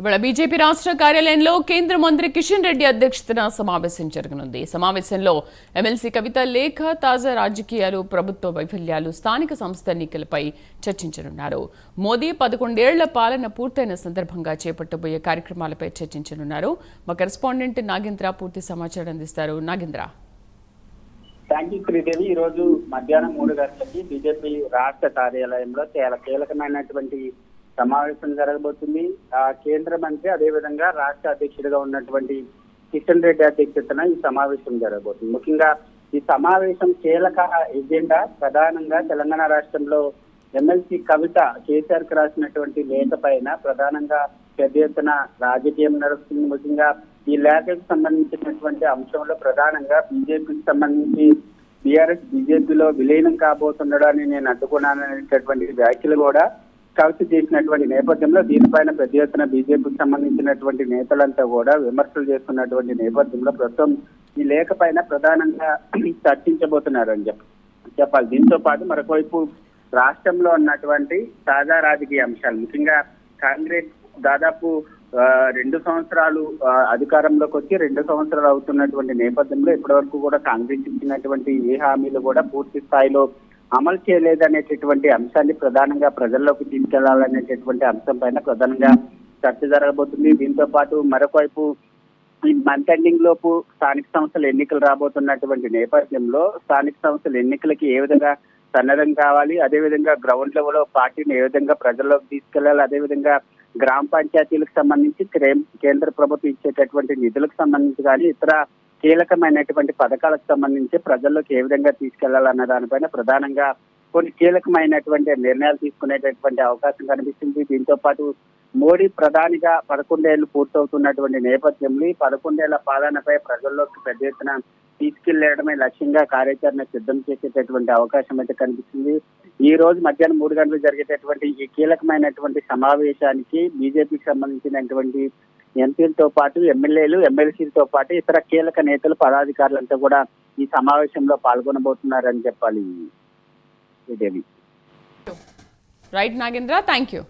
ఇవాళ బీజేపీ రాష్ట్ర కార్యాలయంలో కేంద్ర మంత్రి కిషన్ రెడ్డి అధ్యక్షతన సమావేశం జరగనుంది. సమావేశంలో ఎమ్మెల్సీ కవిత లేఖ తాజా రాజకీయాలు ప్రభుత్వ వైఫల్యాలు స్థానిక సంస్థ ఎన్నికలపై చర్చించనున్నారు. మోదీ పదకొండేళ్ళ పాలన పూర్తయిన సందర్భంగా చేపట్టబోయే కార్యక్రమాలపై చర్చించనున్నారు. మా కరెస్పాండెంట్ నాగేంద్ర పూర్తి సమాచారం అందిస్తారు. నాగేంద్ర. థ్యాంక్ యూ శ్రీదేవి ఈ రోజు మధ్యాహ్నం మూడు గంటలకి బీజేపీ రాష్ట్ర కార్యాలయంలో చాలా కీలకమైనటువంటి సమావేశం జరగబోతుంది. ఆ కేంద్ర మంత్రి అదేవిధంగా రాష్ట్ర అధ్యక్షుడిగా ఉన్నటువంటి కిషన్ రెడ్డి అధ్యక్షతన ఈ సమావేశం జరగబోతుంది. ముఖ్యంగా ఈ సమావేశం కీలక ఎజెండా ప్రధానంగా తెలంగాణ రాష్ట్రంలో ఎమ్మెల్సీ కవిత కేసీఆర్కు రాసినటువంటి లేఖ పైన ప్రధానంగా పెద్ద ఎత్తున రాజకీయం నడుస్తుంది. ముఖ్యంగా ఈ లేఖకు సంబంధించినటువంటి అంశంలో ప్రధానంగా బీజేపీకి సంబంధించి బీఆర్ఎస్ బీజేపీలో విలీనం కాబోతుండడాన్ని నేను అడ్డుకున్నాననేటటువంటి వ్యాఖ్యలు కూడా కలిసి చేసినటువంటి నేపథ్యంలో దీనిపైన పెద్ద ఎత్తున బీజేపీకి సంబంధించినటువంటి నేతలంతా కూడా విమర్శలు చేస్తున్నటువంటి నేపథ్యంలో ప్రస్తుతం ఈ లేఖ పైన ప్రధానంగా చర్చించబోతున్నారు అని చెప్పి చెప్పాలి. దీంతో పాటు మరొకవైపు రాష్ట్రంలో ఉన్నటువంటి తాజా రాజకీయ అంశాలు ముఖ్యంగా కాంగ్రెస్ దాదాపు రెండు సంవత్సరాలు అధికారంలోకి వచ్చి రెండు సంవత్సరాలు అవుతున్నటువంటి నేపథ్యంలో ఇప్పటి వరకు కూడా కాంగ్రెస్ ఇచ్చినటువంటి ఏ హామీలు కూడా పూర్తి స్థాయిలో అమలు చేయలేదనేటటువంటి అంశాన్ని ప్రధానంగా ప్రజల్లోకి తీసుకెళ్ళాలనేటటువంటి అంశం పైన ప్రధానంగా చర్చ జరగబోతుంది. దీంతో పాటు మరొకవైపు ఈ మంత్ ఎండింగ్ లోపు స్థానిక సంస్థల ఎన్నికలు రాబోతున్నటువంటి నేపథ్యంలో స్థానిక సంస్థల ఎన్నికలకి ఏ విధంగా సన్నద్ధం కావాలి? అదే విధంగా గ్రౌండ్ లెవెల్లో పార్టీని ఏ విధంగా ప్రజల్లోకి తీసుకెళ్ళాలి? అదే విధంగా గ్రామ పంచాయతీలకు సంబంధించి కేంద్ర ప్రభుత్వం ఇచ్చేటటువంటి నిధులకు సంబంధించి కానీ ఇతర కీలకమైనటువంటి పథకాలకు సంబంధించి ప్రజల్లోకి ఏ విధంగా తీసుకెళ్ళాలన్న దానిపైన ప్రధానంగా కొన్ని కీలకమైనటువంటి నిర్ణయాలు తీసుకునేటటువంటి అవకాశం కనిపిస్తుంది. దీంతో పాటు మోడీ ప్రధానిగా పదకొండేళ్ళు పూర్తవుతున్నటువంటి నేపథ్యంలో ఈ పదకొండేళ్ళ పాలనపై ప్రజల్లోకి పెద్ద ఎత్తున తీసుకెళ్ళడమే లక్ష్యంగా కార్యాచరణ సిద్ధం చేసేటటువంటి అవకాశం అయితే కనిపిస్తుంది. ఈ రోజు మధ్యాహ్నం మూడు గంటలు జరిగేటటువంటి ఈ కీలకమైనటువంటి సమావేశానికి బీజేపీకి సంబంధించినటువంటి ఎంపీలతో పాటు ఎమ్మెల్యేలు ఎమ్మెల్సీలతో పాటు ఇతర కీలక నేతలు పదాధికారులంతా కూడా ఈ సమావేశంలో పాల్గొనబోతున్నారని చెప్పాలి Sridevi right Nagendra thank you